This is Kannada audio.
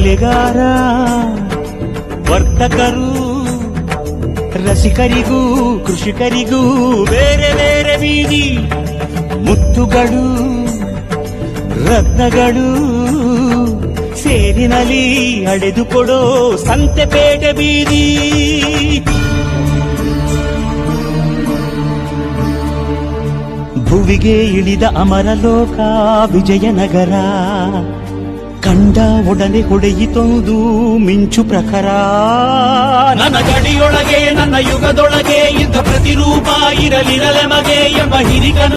ಕಲೆಗಾರ ವರ್ತಕರು, ರಸಿಕರಿಗೂ, ಕೃಷಿಕರಿಗೂ ಬೇರೆ ಬೇರೆ ಬೀದಿ, ಮುತ್ತುಗಳು, ರತ್ನಗಳು ಸೇರಿನಲ್ಲಿ ಅಡೆದುಕೊಡೋ ಸಂತೆಪೇಟೆ ಬೀದಿ. ಭುವಿಗೆ ಇಳಿದ ಅಮರಲೋಕ, ವಿಜಯನಗರ ಕಂಡ ಒಡನೆ ಹೊಡೆಯಿತೊಂದು ಮಿಂಚು ಪ್ರಖರ ನನ್ನ ಗಡಿಯೊಳಗೆ ನನ್ನ ಯುಗದೊಳಗೆ ಇಂಥ ಪ್ರತಿರೂಪ ಇರಲಿರಲೆ ಮಗೆ ಎಂಬ ಹಿರಿಕನು